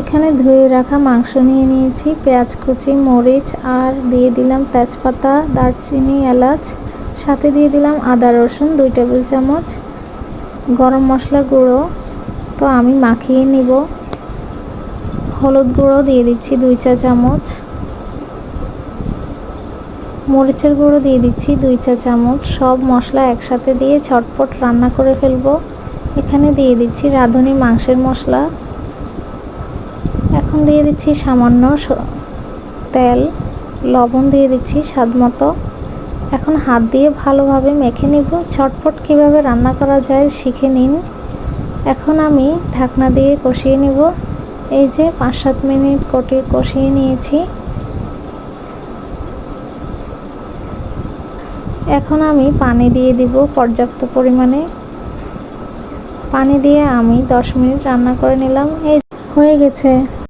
এখানে ধুয়ে রাখা মাংস নিয়ে নিয়েছি, পেঁয়াজ কুচি, মরিচ, আর দিয়ে দিলাম তেজপাতা, দারচিনি, এলাচ, সাথে দিয়ে দিলাম আদা, রসুন দুই টেবিল চামচ, গরম মশলা গুঁড়ো। তো আমি মাখিয়ে নিব। হলুদ গুঁড়ো দিয়ে দিচ্ছি দুই চা চামচ। মরিচের গুঁড়ো দিয়ে দিচ্ছি দুই চা চামচ। সব মশলা একসাথে দিয়ে ছটপট রান্না করে ফেলব। এখানে দিয়ে দিচ্ছি রাঁধুনি মাংসের মশলা। এখন দিয়ে দিচ্ছি সামান্য তেল, লবণ দিয়ে দিচ্ছি স্বাদ মতো। এখন হাত দিয়ে ভালোভাবে মেখে নিব। ঝটপট কীভাবে রান্না করা যায় শিখে নিন। এখন আমি ঢাকনা দিয়ে কষিয়ে নিব। এই যে পাঁচ সাত মিনিট কটি কষিয়ে নিয়েছি। এখন আমি পানি দিয়ে দিব পর্যাপ্ত পরিমাণে। পানি দিয়ে আমি দশ মিনিট রান্না করে নিলাম। এই হয়ে গেছে।